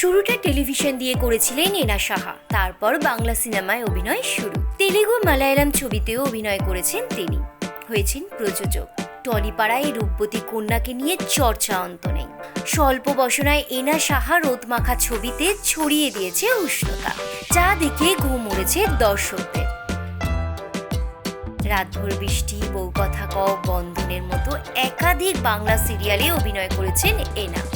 শুরুটা টেলিভিশন দিয়ে করেছিলেন এনা সাহা। তারপর বাংলা সিনেমায় অভিনয় শুরু। তেলেগু মালায়ালাম ছবিতেও অভিনয় করেছেন তিনি। হয়েছেন প্রযোজক। টলিপাড়ায় রূপবতী কন্যাকে নিয়ে চর্চা অন্ত নেই। স্বল্প বসনায় এনা সাহা রোদমাখা ছবিতে ছড়িয়ে দিয়েছে উষ্ণতা। যা দেখে ঘুম উড়েছে দর্শকদের। রাতভর বৃষ্টি বউ কথা কও, বন্ধনের মতো একাধিক বাংলা সিরিয়ালে অভিনয় করেছেন এনা।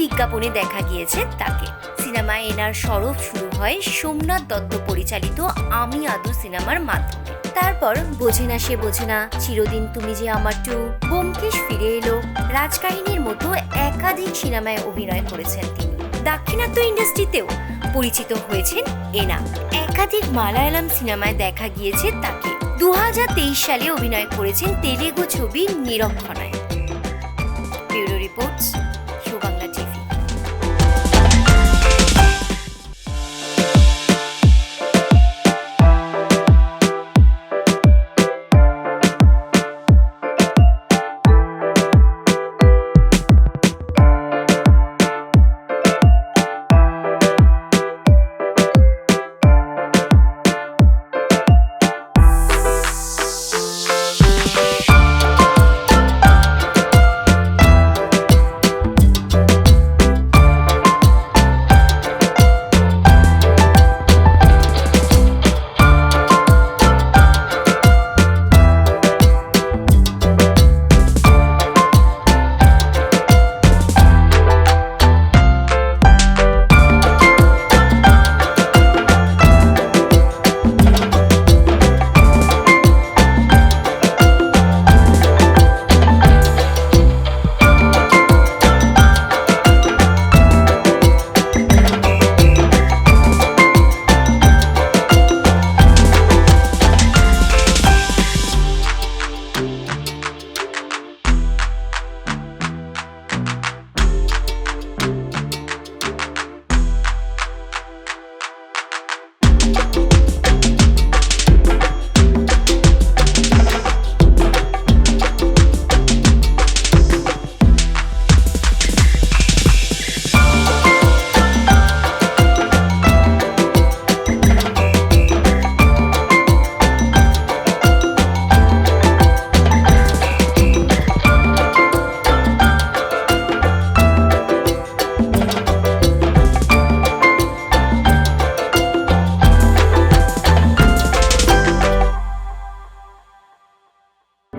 বিজ্ঞাপনে দেখা গিয়েছে তাকে। সিনেমায় এনার সরব শুরু হয় সোমনাথ দত্ত পরিচালিত আমি আদু সিনেমার মাধ্যমে। তারপর বোঝে না সে বোঝে না, চিরদিন তুমি যে আমার টু বোমকেশ ফিরে এলো। রাজকাহিনীর মতো একাধিক সিনেমায় অভিনয় করেছেন তিনি। দাক্ষিণাত্য ইন্ডাস্ট্রিতেও পরিচিত হয়েছেন এনা। একাধিক মালায়ালাম সিনেমায় দেখা গিয়েছে তাকে। দু হাজার তেইশ সালে অভিনয় করেছেন তেলেগু ছবি নিরক্ষণায় ব্যুরো রিপোর্টস।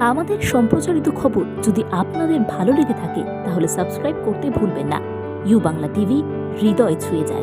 আমাদের সম্প্রচারিত খবর যদি আপনাদের ভালো লেগে থাকে, তাহলে সাবস্ক্রাইব করতে ভুলবেন না। ইউ বাংলা টিভি, হৃদয় ছুঁয়ে যায়।